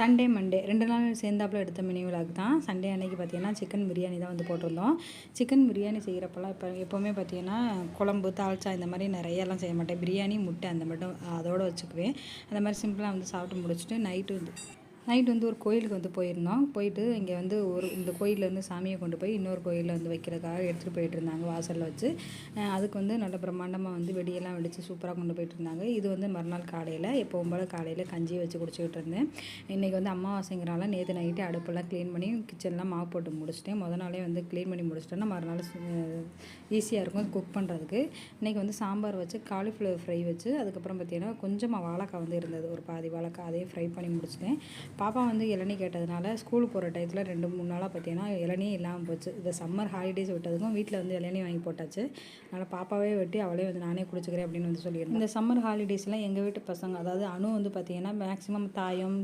Sunday Monday ரெண்டு நாள் சேர்ந்தாப்புல எடுத்த மினி விலாக் தான். சண்டே அன்னைக்கு பார்த்தீங்கன்னா சிக்கன் பிரியாணி தான் வந்து போட்டிருந்தோம். சிக்கன் பிரியாணி செய்கிறப்பெல்லாம் இப்போ எப்போவுமே பார்த்தீங்கன்னா குழம்பு தால்ச்சா இந்த மாதிரி நிறையெல்லாம் செய்ய மாட்டேன். பிரியாணி முட்டை அந்த மட்டும் அதோடு வச்சுக்குவேன். அந்த மாதிரி சிம்பிளாக வந்து சாப்பிட்டு முடிச்சுட்டு நைட்டு வந்து நைட் வந்து ஒரு கோயிலுக்கு வந்து போயிருந்தோம். போயிட்டு இங்கே வந்து ஒரு இந்த கோயிலேருந்து சாமியை கொண்டு போய் இன்னொரு கோயிலில் வந்து வைக்கிறதுக்காக எடுத்துகிட்டு போயிட்டு இருந்தாங்க வாசலில் வச்சு. அதுக்கு வந்து நல்ல பிரம்மாண்டமாக வந்து வெடியெல்லாம் வெடித்து சூப்பராக கொண்டு போயிட்டு இருந்தாங்க. இது வந்து மறுநாள் காலையில் எப்போவும் போல் காலையில் கஞ்சி வச்சு குடிச்சிக்கிட்டு இருந்தேன். இன்றைக்கி வந்து அம்மாவாசைங்கிறனால நேற்று நைட்டு அடுப்பெல்லாம் க்ளீன் பண்ணி கிச்சன்லாம் மாவு போட்டு முடிச்சிட்டேன். முத நாளே வந்து க்ளீன் பண்ணி முடிச்சிட்டேன்னா மறுநாள் ஈஸியாக இருக்கும் குக் பண்ணுறதுக்கு இன்றைக்கி வந்து சாம்பார் வச்சு காலிஃப்ளவர் ஃப்ரை வச்சு அதுக்கப்புறம் பார்த்தீங்கன்னா கொஞ்சமாக வாழைக்காய் வந்து இருந்தது. ஒரு பாதி வாழைக்காய் அதையும் ஃப்ரை பண்ணி முடிச்சிட்டேன். பாப்பா வந்து இளநீ கேட்டதுனால ஸ்கூல் போகிற டயத்தில் ரெண்டு மூணு நாளாக பார்த்தீங்கன்னா இளநீ இல்லாமல் போச்சு. இந்த சம்மர் ஹாலிடேஸ் விட்டதுக்கும் வீட்டில் வந்து இளநீ வாங்கி போட்டாச்சு. அதனால் பாப்பாவே வெட்டி அவளே வந்து நானே குடிச்சிக்கிறேன் அப்படின்னு வந்து சொல்லியிருந்தேன் இந்த சம்மர் ஹாலிடேஸ்லாம் எங்கள் வீட்டு பசங்க அதாவது அணு வந்து பார்த்தீங்கன்னா மேக்ஸிமம் தாயம்